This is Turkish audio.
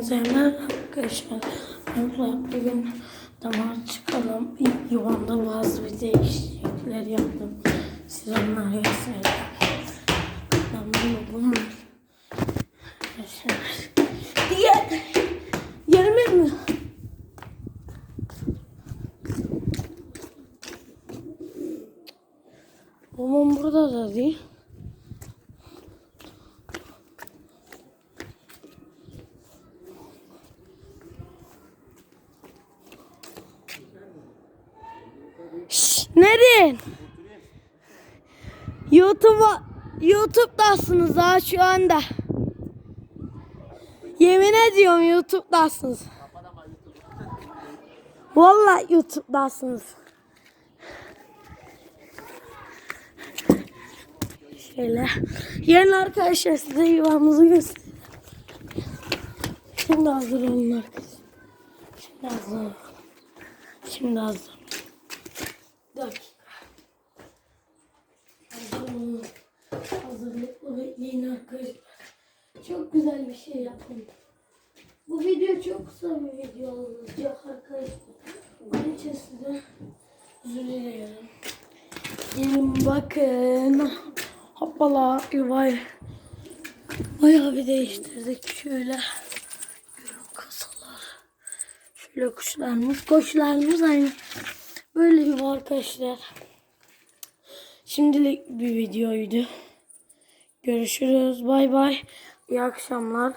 Zeynep arkadaşlar bugün damar çıkalım. İlk yuvamda bazı bir değişiklikler yaptım. Siz onları. Ben bunu bunu Arkadaşlar. Diğer yerime mi? Babam burada da değil. Nereye? YouTube'a YouTube'dasınız ha şu anda. Yemin ediyorum YouTube'dasınız. Vallahi YouTube'dasınız. Şöyle. Yarın arkadaşlar size yuvamızı göstereyim. Şimdi hazır olun arkadaşlar. Şimdi hazır olun. Şimdi hazır olun. Dakika. Hazır olun. Hazırlıklı arkadaşlar. Çok güzel bir şey yaptım. Bu video çok kısa bir video olacak arkadaşlar. Bunun için size özür dilerim. Gelin bakın. Hoppala yuvayı. Bayağı bir değiştirdik şöyle. Kasalar. Şöyle kuşlarımız. Koşlarımız aynı. Böyle yuva arkadaşlar. Şimdilik bir videoydu. Görüşürüz. Bay bay. İyi akşamlar.